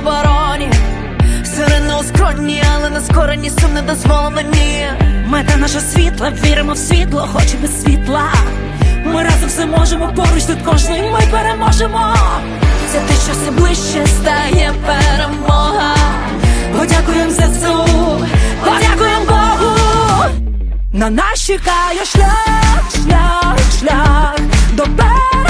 обороні Сирена у скроні, але на скорені сум не дозволені Мета наша світла, віримо в світло, хоч без світла. Ми разом все можемо, поруч тут кожний ми переможемо. Це те, що все ближче стає перемога. Подякуємо за ЗСУ, подякуємо Богу. На нас чекає шлях, шлях, шлях до перемоги